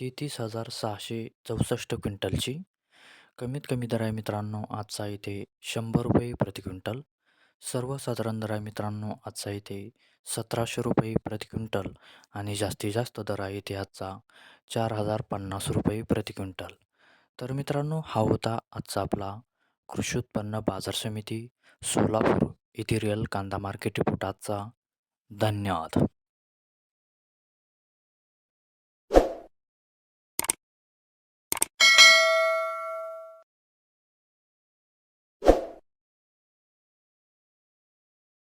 तेहतीस हजार सहाशे चौसष्ट क्विंटलची. कमीत कमी दर आहे मित्रांनो आजचा इथे शंभर रुपये प्रति क्विंटल. सर्वसाधारण दर आहे मित्रांनो आजचा इथे सतराशे रुपये प्रति क्विंटल. आणि जास्तीत जास्त दर आहे इथे आजचा चार हजार पन्नास रुपये प्रति क्विंटल. तर मित्रांनो हा होता आजचा आपला कृषी उत्पन्न बाजार समिती सोलापूर इथे रिअल कांदा मार्केट रिपोर्ट आजचा. धन्यवाद.